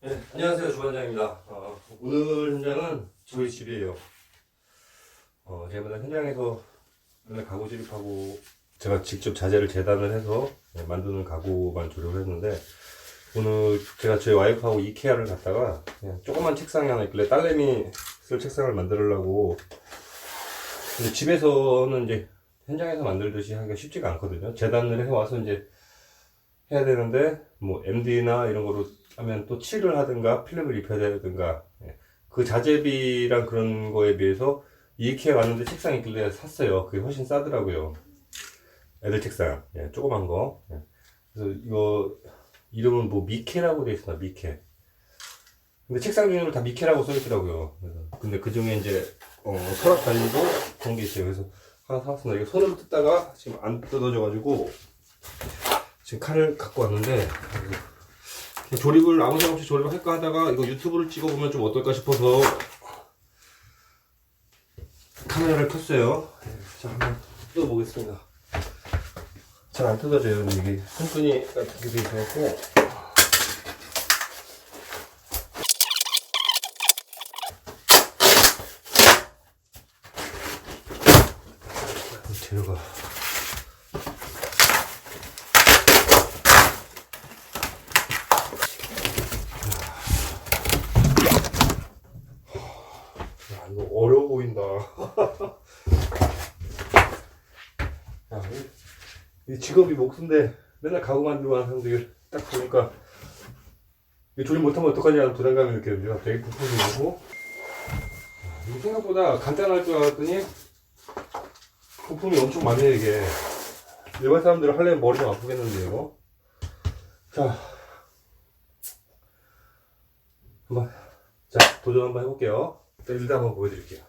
네, 안녕하세요 주반장입니다. 어, 오늘 현장은 저희 집이에요. 어, 제가 맨날 현장에서 맨날 가구 조립하고 제가 직접 자재를 재단을 해서 네, 만드는 가구만 조립을 했는데 오늘 제가 저희 와이프하고 이케아를 갔다가 조그만 책상이 하나 있길래 딸내미 쓸 책상을 만들려고 근데 집에서는 이제 현장에서 만들듯이 하기가 쉽지가 않거든요. 재단을 해와서 이제 해야 되는데 뭐 MD나 이런 거로 하면 또 칠을 하든가 필름을 입혀야 되든가 예. 그 자재비랑 그런 거에 비해서 이케아 왔는데 책상 있길래 샀어요. 그게 훨씬 싸더라고요. 애들 책상, 예, 조그만 거. 예. 그래서 이거 이름은 뭐 미케라고 돼 있어, 미케. 근데 책상 종류로 다 미케라고 써 있더라고요. 그래서 근데 그 중에 이제 어, 서랍 달리고 그런 게 있어요. 그래서 하나 사왔습니다. 이거 손으로 뜯다가 지금 안 뜯어져가지고 지금 칼을 갖고 왔는데 그냥 조립을 아무 생각 없이 조립을 할까 하다가 이거 유튜브를 찍어보면 좀 어떨까 싶어서 카메라를 켰어요. 자, 한번 뜯어보겠습니다. 잘 안 뜯어져요. 이게 손끈이 같은 게 돼 있어갖고. 재료가. 야, 이거 어려워 보인다. 야, 이, 이 직업이 목숨인데 맨날 가구 만들고 하는 사람들 딱 보니까 이 조립 못하면 어떡하지 하는 부담감이 느껴져요. 갑자기 부품이 오고 이게 생각보다 간단할 줄 알았더니 부품이 엄청 많네요 이게. 일반 사람들은 하려면 머리 좀 아프겠는데 이거 자. 한번 자 도전 한번 해볼게요. 일단 한번 보여드릴게요.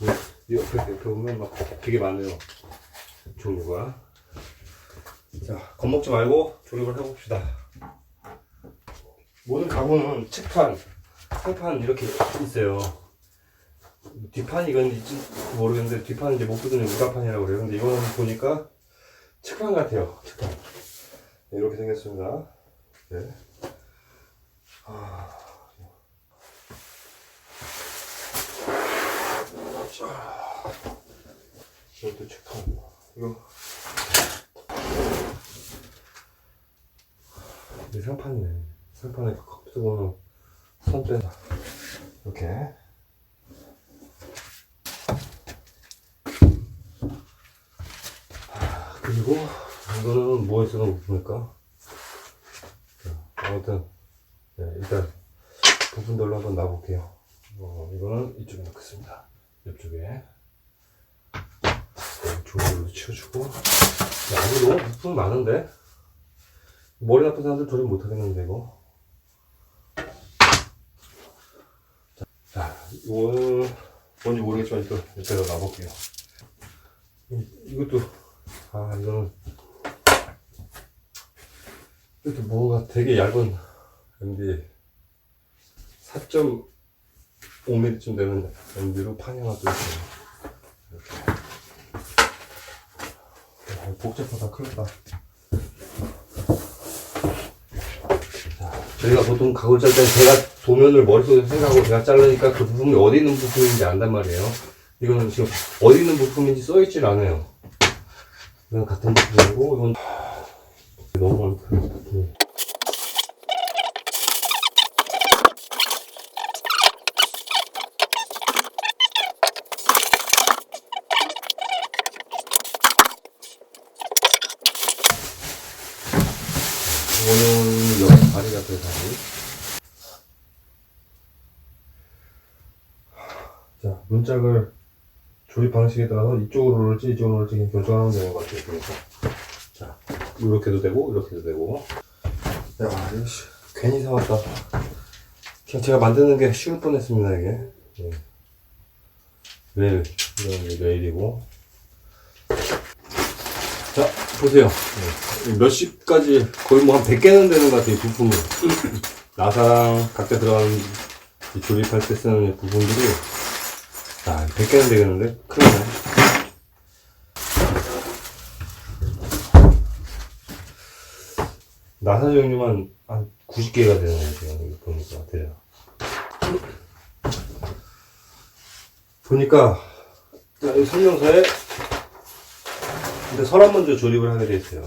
뭐, 이 옆에, 옆에 보면 막 되게 많아요 종류가. 자 겁먹지 말고 조립을 해봅시다. 모든 가구는 책판 상판 이렇게 있어요. 뒷판이 이건 있지 모르겠는데 뒷판은 이제 못 붙는 무가판이라고 그래요. 근데 이거는 보니까 책판 같아요. 책판. 네, 이렇게 생겼습니다. 네. 아, 자, 이것도 책판 이거 이 상판이네 상판에 컵 쓰고는 손 빼다 이렇게 아, 그리고 이거는 뭐에 쓰는 부품일까? 자, 아무튼 네, 일단 부품별로 한번 놔볼게요. 어, 이거는 이쪽에 넣겠습니다. 이쪽에 네, 조립으로 치워주고. 야, 이거 너무 부품이 많은데? 머리 나쁜 사람들 조립 못하겠는데 이거? 자, 자 이거는 뭔지 모르겠지만 또 옆에다 놔볼게요. 이- 이것도 아 이거는 이것도 뭐가 되게 얇은 MD 4.5mm쯤 되는 MD로 판이 하나 또 있어요 이렇게 아, 복잡하다 큰일 났다 저희가 보통 가구를 짤때 제가 도면을 머릿속에 생각하고 제가 자르니까 그 부품이 어디 있는 부품인지 안단 말이에요. 이거는 지금 어디 있는 부품인지 써있질 않아요. 이건 같은 부품이고, 이건 너무 많다. 부품이. 이거는 다리. 자, 문짝을 조립 방식에 따라서 이쪽으로 올지 이쪽으로 올지 결정하면 되는 것 같아요. 그래서. 자, 이렇게도 되고, 이렇게도 되고. 야, 이거 씨, 괜히 사왔다. 그냥 제가 만드는 게 쉬울 뻔 했습니다, 이게. 예. 레일, 게 레일이고. 자, 보세요. 네. 몇십까지 거의 뭐 한 100개는 되는 것 같아요, 부품이. 나사랑 각자 들어가는 이 조립할 때 쓰는 이 부품들이. 아, 100개는 되겠는데? 큰일 네 나사 종류만 한 90개가 되는 거예요, 지금. 이거 보니까. 대략. 보니까, 자, 이 설명서에, 근데 서랍 먼저 조립을 하게 돼 있어요.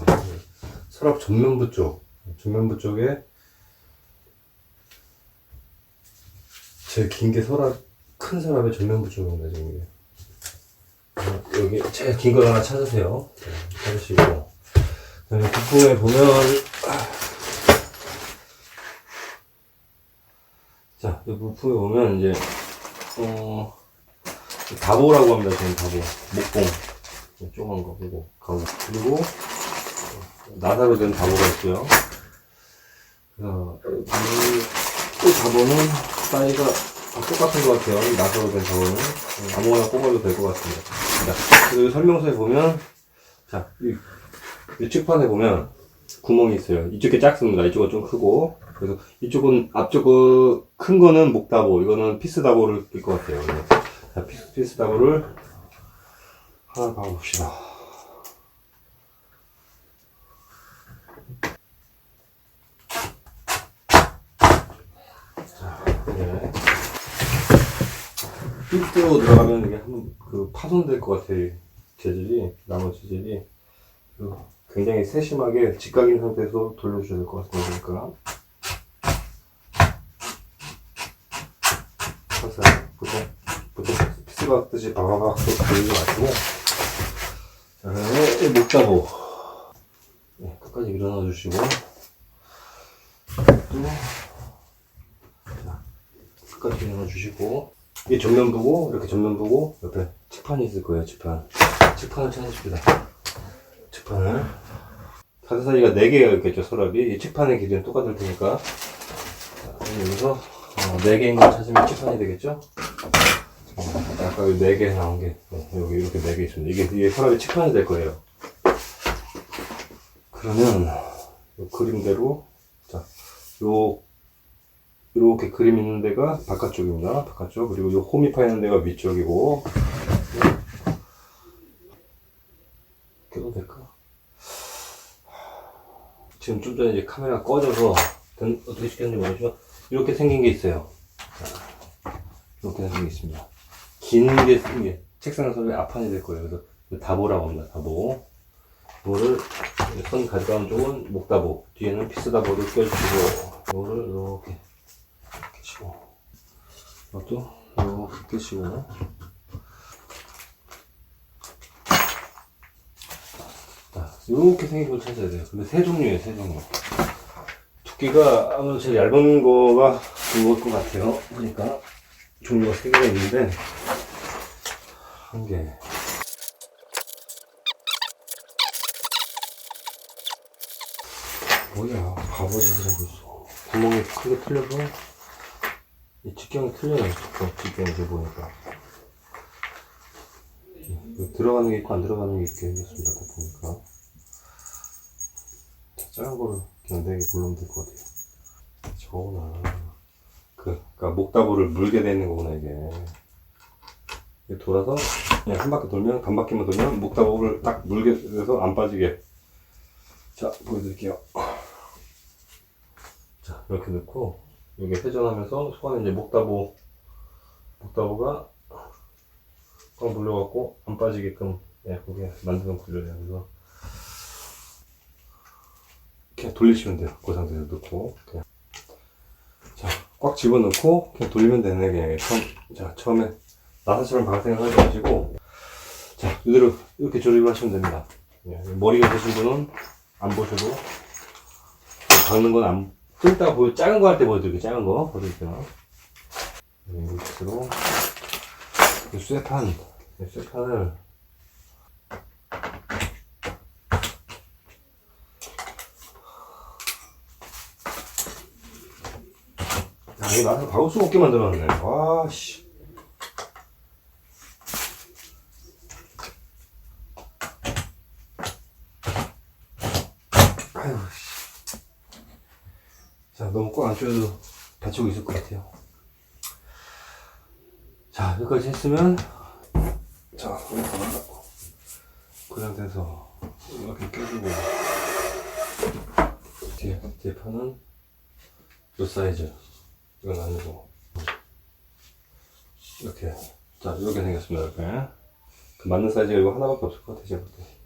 서랍 전면부 쪽. 전면부 쪽에, 제일 긴게 서랍, 큰 서랍의 전면부 쪽입니다, 지금 이게. 어, 여기 제일 긴거 하나 찾으세요. 네, 찾으시고. 그다음에 부품에 보면, 자, 이 부품에 보면 이제, 어, 다보라고 합니다, 저는 다보. 목공. 네, 조그만 거, 그리고, 가구. 그리고, 어, 나사로 된 다보가 있고요. 그래서, 다보는 사이즈가 다 똑같은 것 같아요. 이 나사로 된 다보는. 음, 아무거나 꼽아도 될 것 같습니다. 자, 그리고 설명서에 보면, 자, 이, 이 측판에 보면, 구멍이 있어요. 이쪽이 작습니다. 이쪽은 좀 크고. 그래서 이쪽은 앞쪽 그큰 거는 목다보, 이거는 피스다보를 낄 것 같아요. 자, 피스, 피스다보를 하나 박아봅시다. 자, 네. 삐뚤어 들어가면 이게 한번 그 파손될 것 같아. 재질이, 나무 재질이. 그 굉장히 세심하게 직각인 상태에서 돌려주셔야 될 것 같습니다. 그러니까. 살살 보통 보통 피스 박듯이 바바박 돌리지 마시고 자 그다음에 이 목다보 네, 끝까지 일어나 주시고 끝까지 일어나 주시고 이게 전면 보고 이렇게 전면 보고 옆에 칙판이 있을 거예요 칙판 칙판을 찾으십니다 칙판을 카드 사이가 4개가 있겠죠 서랍이 이 칙판의 길이는 똑같을 테니까 자, 여기서 어, 4개인 걸 찾으면 칠판이 되겠죠? 어, 아까 4개 나온 게, 어, 여기 이렇게 4개 있습니다. 이게, 이게 서랍이 칠판이 될 거예요. 그러면, 요 그림대로, 자, 요, 이렇게 그림 있는 데가 바깥쪽입니다. 바깥쪽. 그리고 요 홈이 파 있는 데가 위쪽이고, 껴도 될까? 지금 좀 전에 이제 카메라 꺼져서, 된- 어떻게 시켰는지 모르지만, 이렇게 생긴 게 있어요. 자, 이렇게 생긴 게 있습니다. 긴 게 생긴 게 책상 선에 앞판이 될 거예요. 그래서 이거 다보라고 합니다. 다보. 이거를 선 가져가는 쪽은 목다보, 뒤에는 피스다보를 껴주시고, 이거를 이렇게 이것도 끼시고. 자, 이렇게 생긴 걸 찾아야 돼요. 근데 세 종류예요, 세 종류. 두께가 아무래도 제일 얇은 거가 좋을 것 같아요. 보니까 종류가 세 개가 있는데 한 개. 뭐야 바보짓을 하고 있어. 구멍이 크게 틀려서 이 직경이 틀려요. 직경, 이렇게 보니까 이 들어가는 게 있고 안 들어가는 게 있게 생겼습니다. 다 보니까 작은 거를 네개 고르면 될 것 같아요. 저거구나. 그, 그니까 목다보를 물게 되는 거구나, 이게. 돌아서, 그냥 한 바퀴 돌면, 반 바퀴만 돌면, 목다보를 딱 물게 돼서 안 빠지게. 자, 보여드릴게요. 자, 이렇게 넣고, 여기 회전하면서, 손에 이제 목다보, 목다보가 꽉 눌려갖고, 안 빠지게끔, 예, 거기에 만드는 구조예요. 그래서, 그냥 돌리시면 돼요. 그 상태에서 넣고 그냥 자, 꽉 집어넣고 그냥 돌리면 되네 그냥 처음 자 처음에 나사처럼 방생을 하지 마시고 자 이대로 이렇게 조립을 하시면 됩니다. 예, 머리가 되신 분은 안 보셔도 박는 건 안. 좀 이따가 보여 작은 거 할 때 보여드릴게요. 작은 거 보여드릴게요. 네, 밑으로 이 쇠판 이 쇠판을 야, 이거 나서 박을 수 없게 만들어놨네. 와, 씨. 아유, 씨. 자, 너무 꽉 안 조여도 다치고 있을 것 같아요. 자, 여기까지 했으면, 자, 여기다가 그 상태에서 이렇게 껴주고, 뒤에, 뒤에 판은 요 사이즈. 이건 아니고. 이렇게. 자, 이렇게 생겼습니다, 이렇게. 그 맞는 사이즈가 이거 하나밖에 없을 것 같아, 제가 볼 때.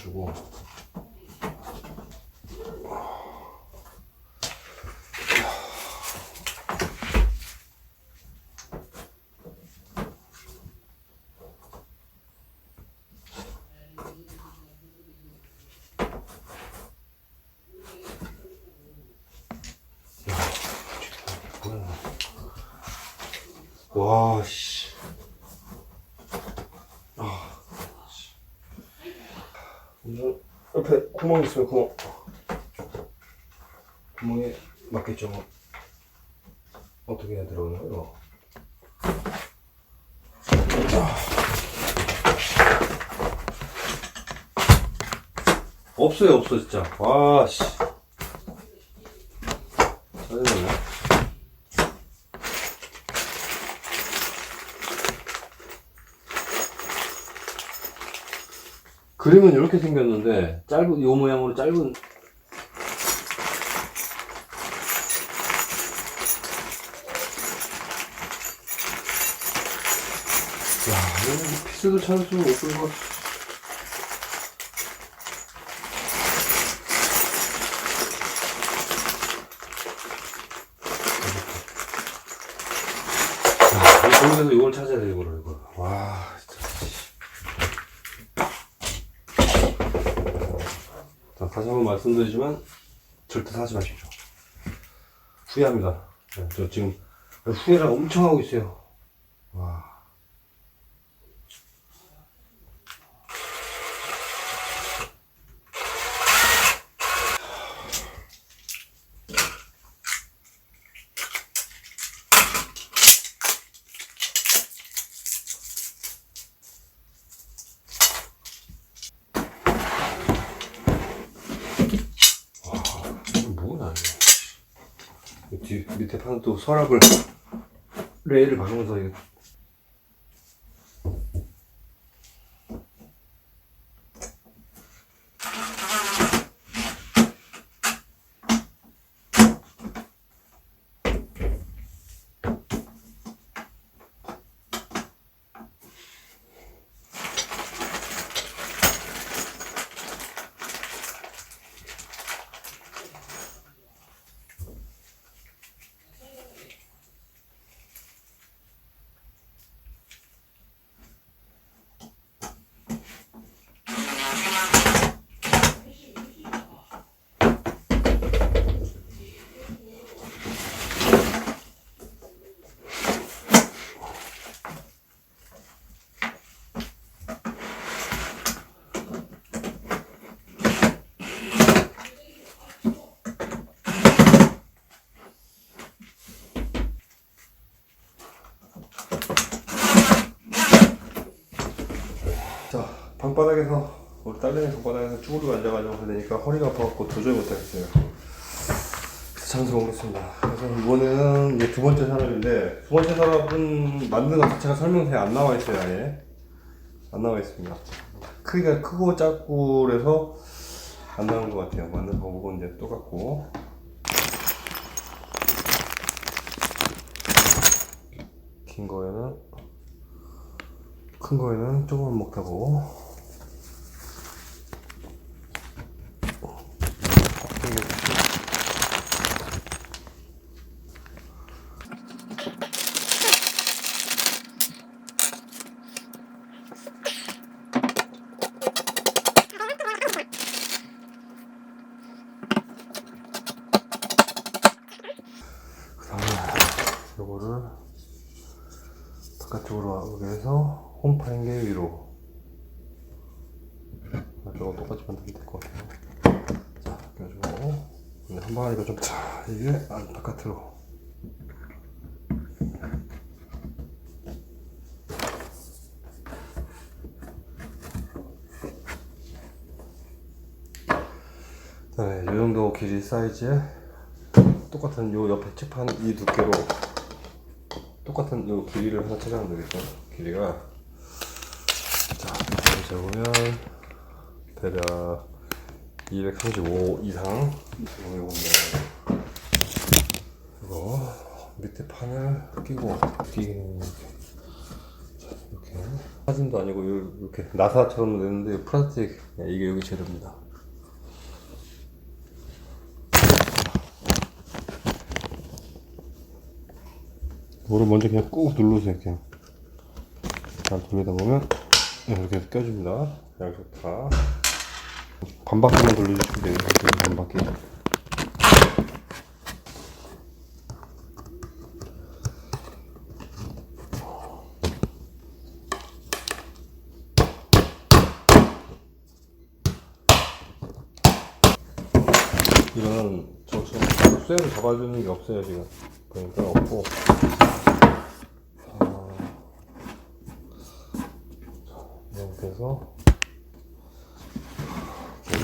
껴놓주고. 와, 씨. 아, 씨. 먼저 옆에 구멍 있으면 구멍. 구멍에 맞겠죠? 어떻게 해야 들어오는 거요? 없어요, 없어, 진짜. 와, 씨. 짜증나네. 그림은 이렇게 생겼는데 짧은 요 모양으로 짧은. 야 이거 피스도 찾을 수는 없고 이거 야, 이 거기서 이걸 찾아야 돼 이거를 이거 와 진짜 자, 다시 한번 말씀드리지만 절대 사지 마십시오. 후회합니다. 네, 저 지금 후회를 엄청 하고 있어요. 와. 이거 뭐야 이거. 뒤 밑에 또 서랍을 레일을 박으면서 이거 자 방바닥에서 우리 딸내미 쭈그리고 앉아가지고 그러니까 허리가 아파갖고 도저히 못하겠어요. 그래서 장소로 오겠습니다. 그래서 이거는 이제 두 번째 산업인데 두 번째 산업은 만드는 것 자체가 설명서에 안 나와 있어요 아예 안 나와 있습니다. 크기가 크고 작고 그래서 안 나온 것 같아요. 만드는 방법은 이제 똑같고 긴 거에는 큰 거에는 조금만 먹다고 그다음에 요거를 바깥쪽으로 오게 해서 홈파인게 위로 아, 저거 똑같이 만들면 될 것 같아요 자 이렇게 해가지고 근데 한번 하니까 좀 자, 이게 안 바깥으로 네, 이 정도 길이 사이즈에 똑같은 요 옆에 칠판 이 두께로 똑같은 요 길이를 하나 찾아가면 되겠죠. 길이가. 자 잡으면 대략 235 이상 요건데 이거 밑에 판을 끼고 끼는 이렇게. 사진도 아니고 요- 이렇게 나사처럼 되는데 플라스틱. 이게 여기 재료입니다. 이거를 먼저 그냥 꾹 눌러주세요 그냥. 잘 돌리다 보면 이렇게 해서 껴줍니다. 양쪽 다. 반바퀴만 돌려주시면 돼요 반바퀴. 이거는 저 지금 쇠를 잡아주는 게 없어요 지금. 그러니까 없고 이렇게 해서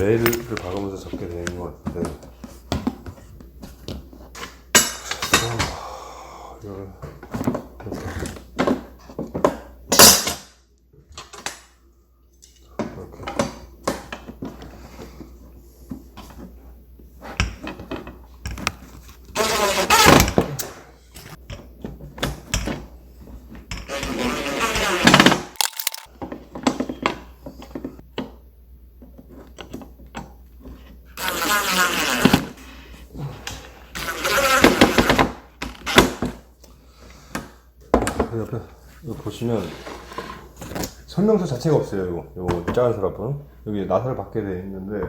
레일을 박으면서 접게 되는 것 같은데 어, 이거를 이렇게 이렇게 그 옆에 이거 보시면 설명서 자체가 없어요. 이거 이거 작은 서랍은 여기 나사를 받게 돼 있는데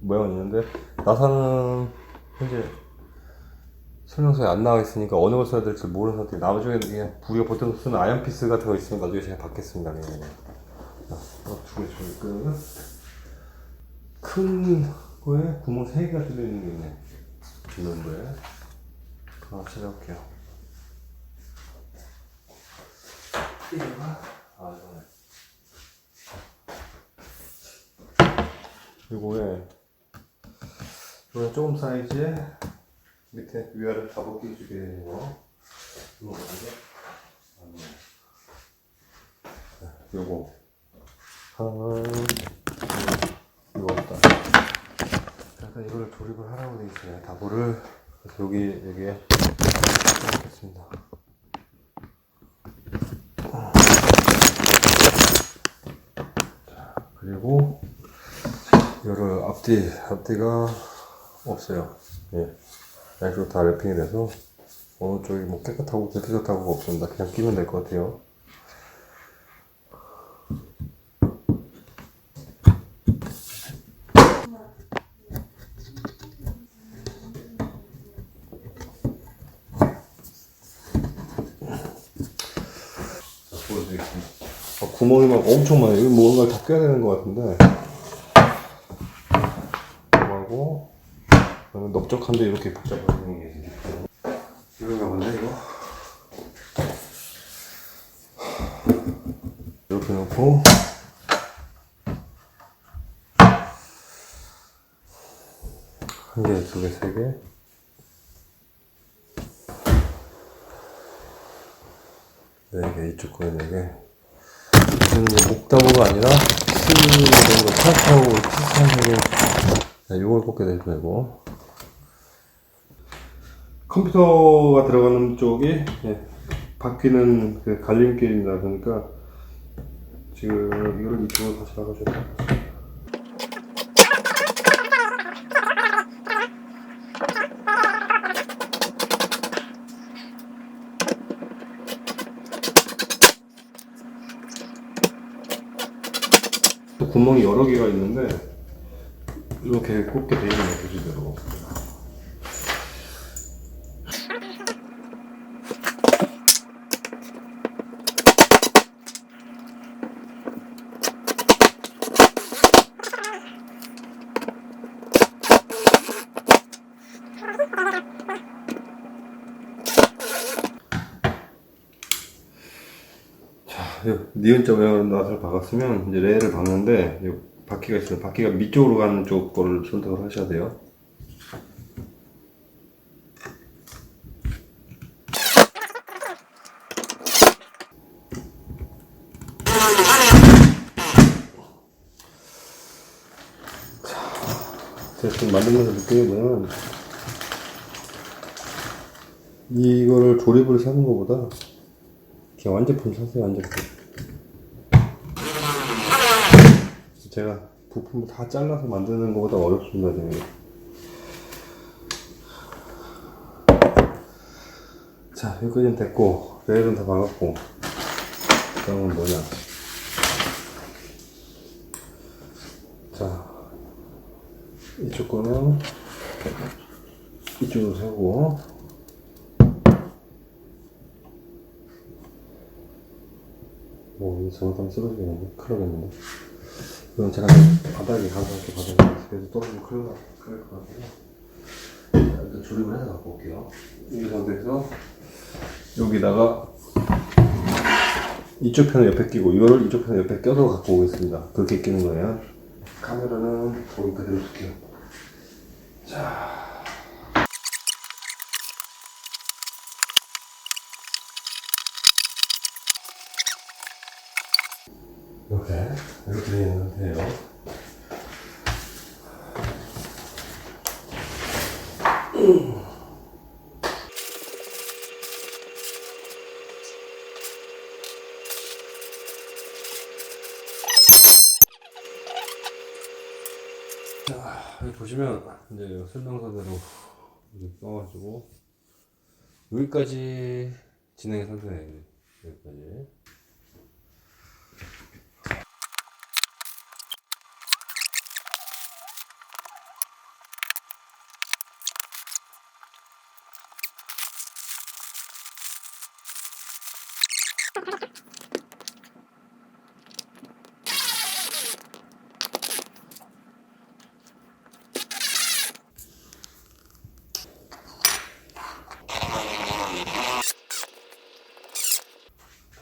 모양은 있는데 나사는 현재 설명서에 안 나와 있으니까 어느 걸 써야 될지 모르는 상태. 나중에 그냥 우리가 보통 쓰는 아이언 피스 같은 거 있으면 나중에 제가 받겠습니다. 그냥. 두개 줄까? 큰 거에 구멍 세 개가 뚫려 있는 게 있네. 이런 거에 하나 찾아볼게요. 아, 요거에 요거에 조금 사이즈에 밑에 위아래 다 벗겨주게 되는 거 이거 뭐죠? 아, 네. 요거 하나는 이거 없다 일단 이거를 조립을 하라고 되어 있어요 다보를 여기 여기에 넣겠습니다 그리고 이거를 앞뒤 앞뒤가 없어요. 예, 양쪽 다 랩핑이 돼서 어느 쪽이 뭐 깨끗하고 깨끗하고 없습니다. 그냥 끼면 될 것 같아요. 보여드리겠습니다. 아, 구멍이 막 엄청 많아요. 이거 뭔가를 다 껴야 되는 것 같은데. 하고 그다음에 넓적한데 이렇게 게 있어요. 이거가 뭔데 이거? 이렇게 놓고 한 개, 두 개, 세 개. 네 개, 이쪽 거에 네 개. 이거는 이제 목다보가 아니라 스 정도 파스타하고 비슷하게 자, 요걸 꽂게 돼도 되고 컴퓨터가 들어가는 쪽이 예, 바뀌는 그 갈림길입니다. 그러니까 지금 이거를 이쪽으로 다시 나가줘야 돼. 또 구멍이 여러 개가 있는데 이렇게 꽂게 돼 있는 거 표시대로 이은점 낫을 박았으면 이제 레를 박는데 바퀴가 있어요. 바퀴가 밑쪽으로 가는 쪽 거를 선택을 하셔야 돼요. 제가 지금 만들면서 느끼는 거는 이거를 조립을 사는 것보다 그냥 완제품 사세요 완제품 제가 부품을 다 잘라서 만드는 것보다 어렵습니다 지금 자 여기까지는 됐고 레일은 다 박았고. 그다음은 뭐냐? 자 이쪽 거는 이쪽으로 세우고. 뭐 잘못하면 쓰러지겠는데 큰일 나겠는데 이건 제가 바닥에 가서 이렇게 바닥에 그래서 떨어지면 큰일 나 큰일 것 같아요. 자, 일단 조립을 해서 갖고 올게요. 이 상태에서 여기다가 이쪽 편을 옆에 끼고 이거를 이쪽 편을 옆에 껴서 갖고 오겠습니다. 그렇게 끼는 거예요. 카메라는 거기 그대로 둘게요. 자 이렇게 이렇게 있는 상태예요 자, 여기 보시면 이제 설명서대로 써가지고 여기까지 진행의 상태예요. 여기까지.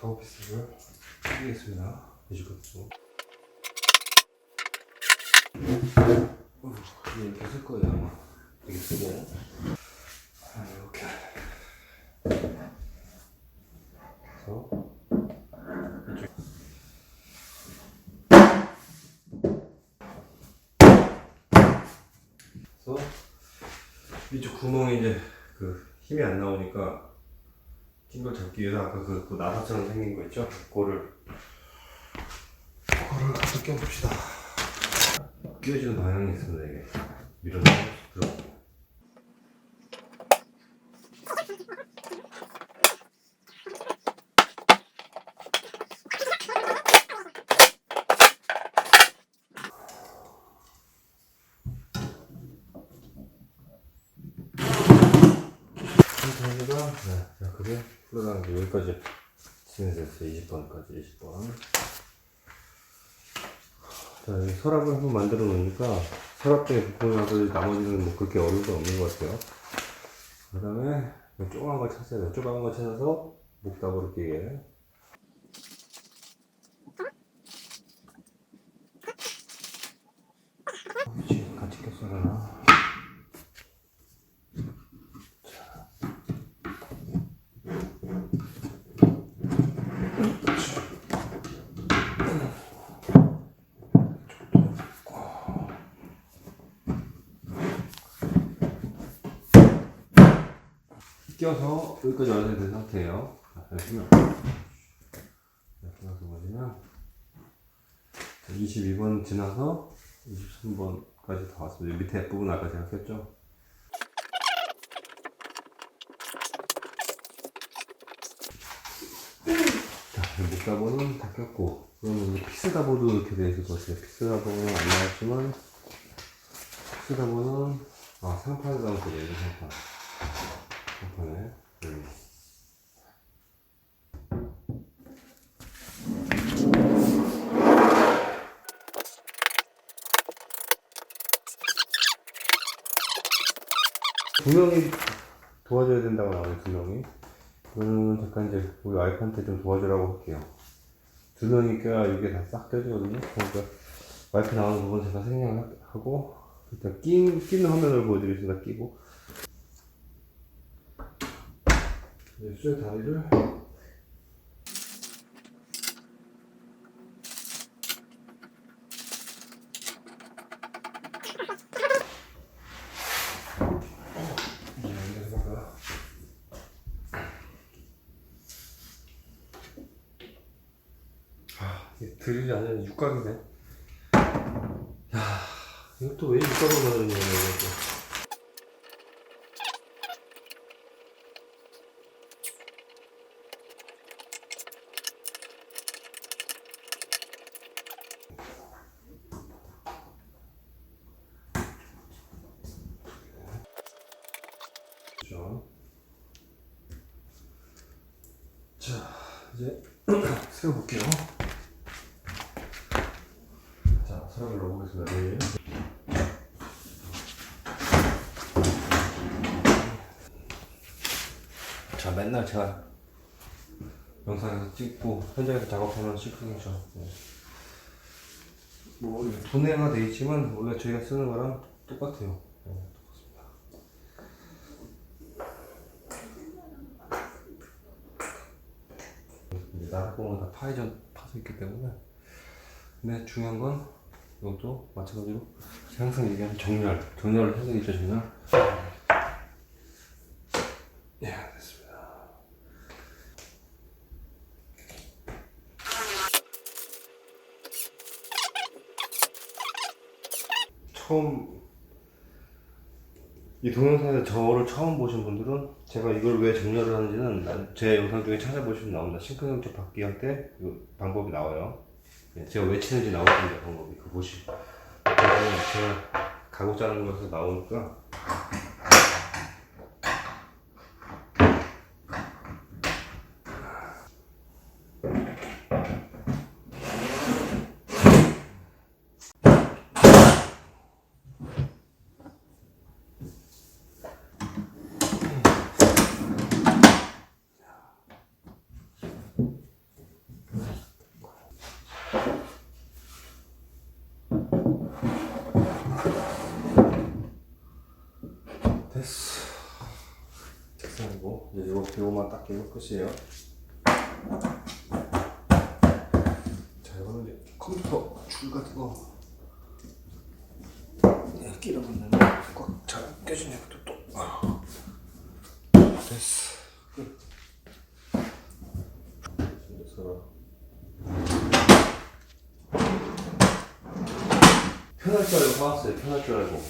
파워피스를 끼겠습니다. 이게 이렇게 쓸 거예요 아마. 이렇게 쓰고. 아, 이렇게. 그래서 이쪽. 그래서 이쪽 구멍에 이제 그 힘이 안 나오니까 낀걸 잡기 위해서 아까 그, 그 나사처럼 생긴 거 있죠? 그거를 껴봅시다. 끼워지는 방향이 있습니다 이게 밀어넣어 들어 상태가 네, 자 그게 흘러가는 게 여기까지 진행됐어요 20번까지 20번 자 여기 서랍을 한번 만들어 놓으니까 서랍 중에 부품이 나서 나머지는 뭐 그렇게 어려운 건 없는 것 같아요. 그 다음에 조그만 거 찾아야 돼요. 조그만 거 찾아서 목답으로 끼게 위치 같이 꼈어야 되나 껴서 여기까지 완성된 상태예요. 자, 보시면 이렇게 해서 보시면 22번 지나서 23번까지 다 왔습니다. 밑에 부분 아까 제가 꼈죠? 자, 밑가보는 다 꼈고 그러면 피스다보도 이렇게 되어 있을 것 같아요. 피스다보는 안 나왔지만 피스다보는 아 상판에 나온 거예요. 상판. 상판에 여기. 두 명이 도와줘야 된다고 나와요, 두 명이. 그러면 잠깐 이제 우리 와이프한테 좀 도와주라고 할게요. 두 명이 껴야 이게 다 싹 껴지거든요. 그러니까 와이프 나오는 부분 제가 생략하고, 일단 끼, 끼는 화면을 보여드리겠습니다. 끼고. 네, 맥주의 다리를 아, 드릴이 아니라 육각이네. 야, 이것도 왜 육각으로 만드는 거야, 이거. 제가 영상에서 찍고 현장에서 작업하는 싱크이죠. 네. 뭐 분해가 돼 있지만 원래 저희가 쓰는 거랑 똑같아요. 네, 똑같습니다. 이제 나락구멍 다 파이전 파서 있기 때문에 근데 중요한 건 이것도 마찬가지로 항상 얘기하는 정렬 정렬을 해야 되겠죠 정렬 네 됐습니다 처음 이 동영상에서 저를 처음 보신 분들은 제가 이걸 왜 정렬을 하는지는 제 영상 중에 찾아보시면 나옵니다. 싱크형적 바퀴할 때이 방법이 나와요. 예, 제가 왜 치는지 나오십니다. 방법이 그 보시. 그래서 제가 가구 짜는 것에서 나오니까 됐어. 책상 이제 이거 이거만 딱 끼면 끝이에요. 자 이거는 이제 컴퓨터 줄 같은 거 네, 끼려면 꽉잘 껴지냐 또 또. 아. 됐어. 편할 줄 알고 사왔어요. 편할 줄 알고.